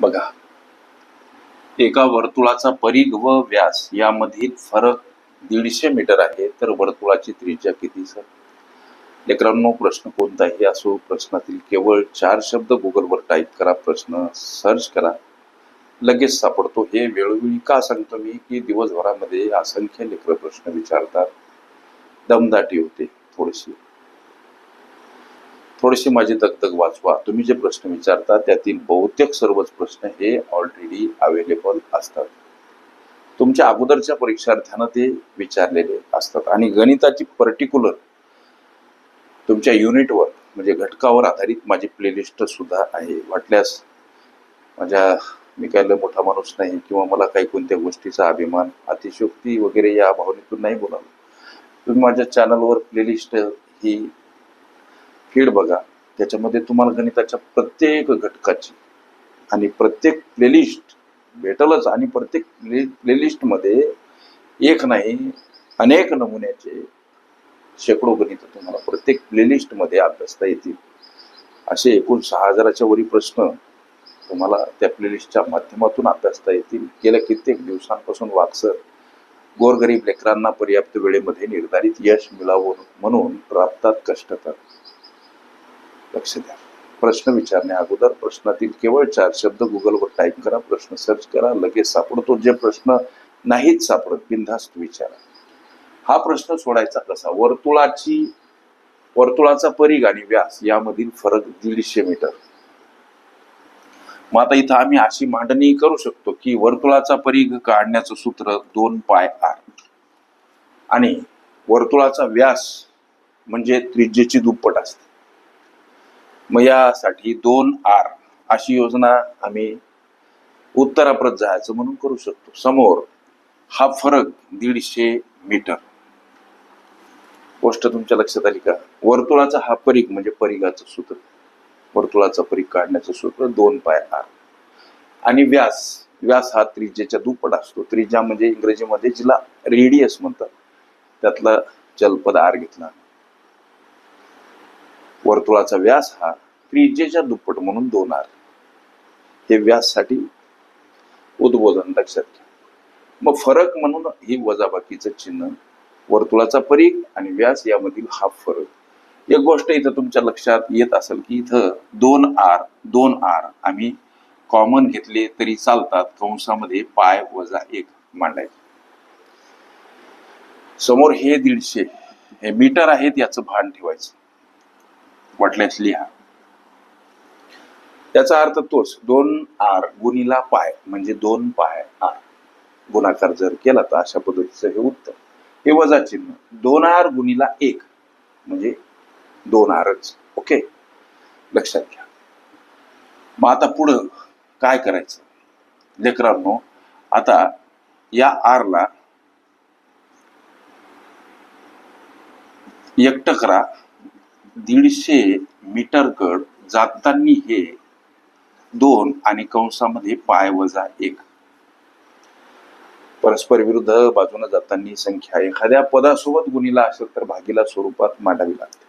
बघा. एका वर्तुळाचा परिघ व व्यास यामधील फरक दीडशे मीटर आहे. तर वर्तुळाची त्रिज्या किती सर? लेकरांनो प्रश्न कोणताही असो प्रश्नातील केवळ चार शब्द गुगलवर टाईप करा प्रश्न सर्च करा. लगेच सापडतो. हे वेळोवेळी का सांगतो मी? की दिवसभरामध्ये असंख्य लेकर प्रश्न विचारतात. दमदाटी होते थोडीशी. थोडीशी माझी दगदग वाचवा. तुम्ही जे प्रश्न विचारता त्यातील बहुतेक सर्वच प्रश्न हे ऑलरेडी अवेलेबल असतात. तुमच्या अगोदरच्या परीक्षार्थ्यांना ते विचारलेले असतात. आणि गणिताची पर्टिक्युलर तुमच्या युनिटवर म्हणजे घटकावर आधारित माझी प्लेलिस्ट सुद्धा आहे. वाटल्यास माझ्या मी काय मोठा माणूस नाही किंवा मला काही कोणत्या गोष्टीचा अभिमान अतिशयोक्ती वगैरे या भावनेतून नाही बोलावं. तुम्ही माझ्या चॅनलवर प्लेलिस्ट ही फीड बघा त्याच्यामध्ये तुम्हाला गणिताच्या प्रत्येक घटकाची आणि प्रत्येक प्लेलिस्ट भेटलच आणि प्रत्येक प्ले प्लेलिस्टमध्ये एक नाही अनेक नमुन्याचे शेकडो गणित तुम्हाला प्रत्येक प्लेलिस्टमध्ये अभ्यासता येतील. असे एकूण सहा हजाराच्या वरी प्रश्न तुम्हाला त्या प्लेलिस्टच्या माध्यमातून अभ्यासता येतील. गेल्या कित्येक दिवसांपासून वाक्सर गोरगरीब लेकरांना पर्याप्त वेळेमध्ये निर्धारित यश मिळावं म्हणून राबतात कष्टतात. लक्ष द्या. प्रश्न विचारण्या अगोदर प्रश्नातील केवळ चार शब्द गुगलवर टाईप करा प्रश्न सर्च करा लगेच सापडतो. जे प्रश्न नाहीच सापडत बिनधास्त विचारा. हा प्रश्न सोडायचा कसा? वर्तुळाची वर्तुळाचा परिघ आणि व्यास यामधील फरक दीडशे मीटर. मग आता इथं आम्ही अशी मांडणी करू शकतो की वर्तुळाचा परिघ काढण्याचं सूत्र दोन पाय आर. आणि वर्तुळाचा व्यास म्हणजे त्रिज्येची दुप्पट असते. मग यासाठी दोन आर अशी योजना आम्ही उत्तराप्रत जायचं म्हणून करू शकतो. समोर हा फरक दीडशे मीटर. गोष्ट तुमच्या लक्षात आली का? वर्तुळाचा हा परिघ म्हणजे परिघाचं सूत्र. वर्तुळाचा परिघ काढण्याचं सूत्र दोन पाय आर. आणि व्यास व्यास हा त्रिज्येच्या दुप्पट असतो. त्रिज्या म्हणजे इंग्रजीमध्ये जिला रेडियस म्हणतात. त्यातला जलपद आर घेतला. वर्तुळाचा व्यास हा त्रिज्येच्या दुप्पट म्हणून दोन आर हे व्याससाठी उद्बोधन लक्षात घ्या. मग फरक म्हणून ही वजाबाकीचं चिन्ह वर्तुळाचा परीख आणि व्यास यामधील हा फरक. एक गोष्ट इथं तुमच्या लक्षात येत असेल की इथं दोन आर दोन आर आम्ही कॉमन घेतले तरी चालतात. कंसामध्ये पाय वजा एक मांडायचे. समोर हे दीडशे हे मीटर आहेत याचं भान ठेवायचं. वाटल्यास लिहा. त्याचा अर्थ तोच दोन आर गुणीला पाय म्हणजे दोन पाय आर. गुणाकार जर केला तर अशा पद्धतीचं हे उत्तर. हे वजा चिन्ह. दोन आर गुणीला एक म्हणजे दोन आरच. ओके? लक्षात घ्या. मग आता पुढं काय करायचं? लेकरांनो आता या आरला एकटं करा. दीडशे मीटर गड जातानी हे दोन आणि कंसामध्ये पाय वजा एक. परस्पर विरुद्ध बाजूने जातानी संख्या एखाद्या पदासोबत गुणीला असेल तर भागीला स्वरूपात मांडावी लागते.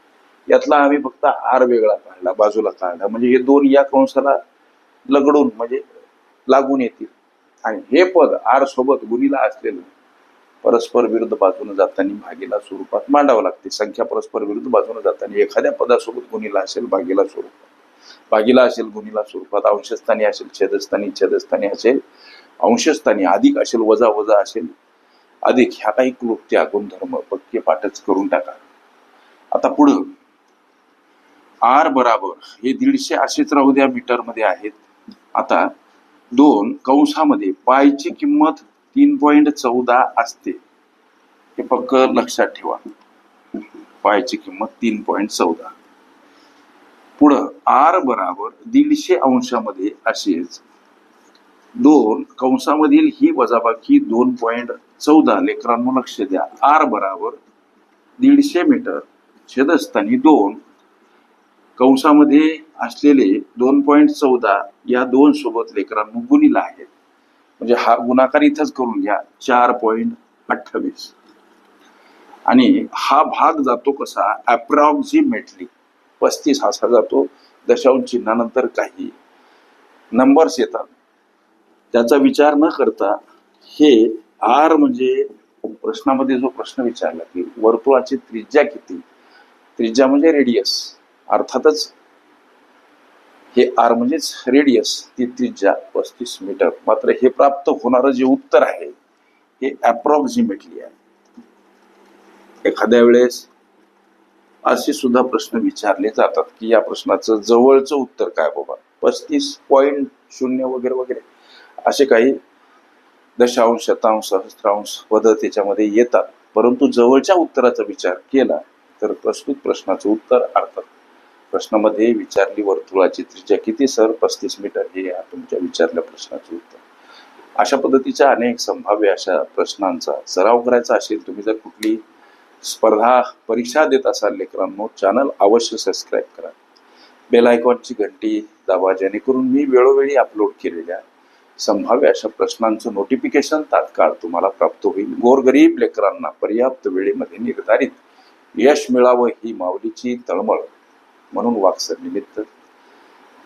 यातला आम्ही फक्त आर वेगळा काढला बाजूला काढला. म्हणजे हे दोन या कंसाला लगडून म्हणजे लागून येतील. आणि हे पद आर सोबत गुणीला असलेलं परस्पर विरुद्ध बाजूने जाताना भागीला स्वरूपात मांडावं लागते. संख्या परस्पर विरुद्ध बाजूने जाताना एखाद्या पदासोबत गुणीला असेल भागीला स्वरूपात. भागीला असेल गुणीला स्वरूपात. अंशस्थानी असेल छेदस्थानी छेदस्थानी असेल अंशस्थानी. अधिक असेल वजा वजा असेल. अधिक ह्या काही क्लुप्त्या गुणधर्म पक्के पाठच करून टाका. आता पुढं. आर बराबर. हे दीडशे असेच राहू द्या मीटरमध्ये आहेत. आता दोन कंसामध्ये पायची किंमत तीन पॉईंट चौदा असते. हे फक्त लक्षात ठेवा. पायची किंमत तीन पॉईंट चौदा. पुढं आर बराबर दीडशे अंशामध्ये असेच दोन कंसामधील ही वजाबाकी दोन पॉईंट चौदा. लेकरांनो लक्ष द्या. आर बराबर दीडशे मीटर छेदस्थानी दोन. कंसामध्ये असलेले दोन पॉईंट चौदा या दोन सोबत लेकरांनो गुणिला आहेत. म्हणजे हा गुणाकार इथंच करून घ्या. चार पॉईंट अठ्ठावीस. आणि हा भाग जातो कसा? अप्रॉक्झिमेटली पस्तीस असा जातो. दशांश चिन्हानंतर काही नंबर्स येतात. त्याचा विचार न करता हे आर म्हणजे प्रश्नामध्ये जो प्रश्न विचारला की वर्तुळाची त्रिज्या किती? त्रिज्या म्हणजे रेडियस अर्थातच हे आर म्हणजेच रेडियस ती त्रिज्या पस्तीस मीटर मात्र हे प्राप्त होणारं जे उत्तर आहे हे अप्रॉक्सिमेटली आहे. एखाद्या वेळेस असे सुद्धा प्रश्न विचारले जातात की या प्रश्नाचं जवळचं उत्तर काय बाबा? पस्तीस पॉईंट शून्य वगैरे वगैरे. असे काही दशांश शतांश सहस्रांश पद त्याच्यामध्ये येतात. परंतु जवळच्या उत्तराचा विचार केला तर प्रस्तुत प्रश्नाचं उत्तर अर्थात प्रश्नामध्ये विचारली वर्तुळाची त्रिज्या किती सर? पस्तीस मीटर. हे या तुमच्या विचारल्या प्रश्नाचं उत्तर. अशा पद्धतीच्या अनेक संभाव्य अशा प्रश्नांचा सराव करायचा असेल तुम्ही जर कुठली स्पर्धा परीक्षा देत असाल लेकरांनो चॅनल अवश्य सबस्क्राईब करा. बेल आयकॉनची घंटी दाबा जेणेकरून मी वेळोवेळी अपलोड केलेल्या संभाव्य अशा प्रश्नांचं नोटिफिकेशन तात्काळ तुम्हाला प्राप्त होईल. गोरगरीब लेकरांना पर्याप्त वेळेमध्ये निर्धारित यश मिळावं ही माऊलीची तळमळ. म्हणून वाक्सर निमित्त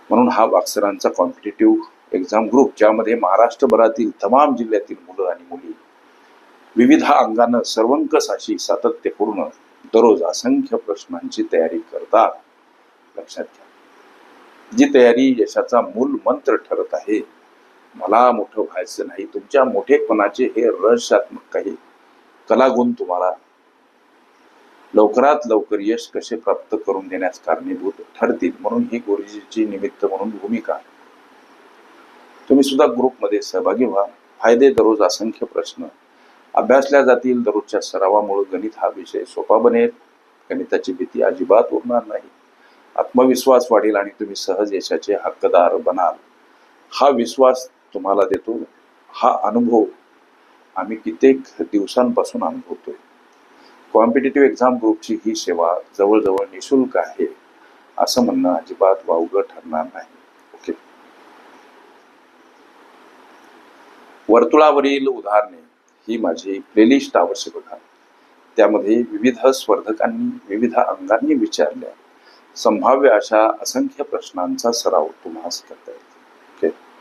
म्हणून हा वाक्सरांचा कॉम्पिटेटिव्ह एक्झाम ग्रुप ज्यामध्ये महाराष्ट्रभरातील तमाम जिल्ह्यातील मुलं आणि मुली विविध अंगानं सर्वंकष अशी सातत्यपूर्ण दररोज असंख्य प्रश्नांची तयारी करतात. लक्षात घ्या. जी तयारी यशाचा मूल मंत्र ठरत आहे मला मोठं व्हायचं नाही तुमच्या मोठेपणाचे हे रहस्यात्मक काही कलागुण तुम्हाला लवकरात लवकर यश कसे प्राप्त करून देण्यास कारणीभूत ठरतील म्हणून ही गुरुजीची निमित्त म्हणून भूमिका. तुम्ही सुद्धा ग्रुपमध्ये सहभागी व्हा. फायदे दररोज असंख्य प्रश्न. अभ्यासल्या जातील दररोजच्या सरावामुळे गणित हा विषय सोपा बनेल. गणिताची भीती अजिबात उरणार नाही. आत्मविश्वास वाढेल आणि तुम्ही सहज यशाचे हक्कदार बनाल. हा विश्वास तुम्हाला देतो. हा अनुभव आम्ही कित्येक दिवसांपासून अनुभवतोय. कॉम्पिटेटिव्ह एक्झाम ग्रुपची ही सेवा जवळजवळ निशुल्क आहे असं म्हणणं अजिबात वावगं ठरणार नाही. ओके. वर्तुळावरील उदाहरणे ही माझी प्लेलिस्ट अवश्य बघा त्यामध्ये विविध स्पर्धकांनी विविध अंगांनी विचारल्या. संभाव्य अशा असंख्य प्रश्नांचा सराव तुम्हाला करता येईल. ओके.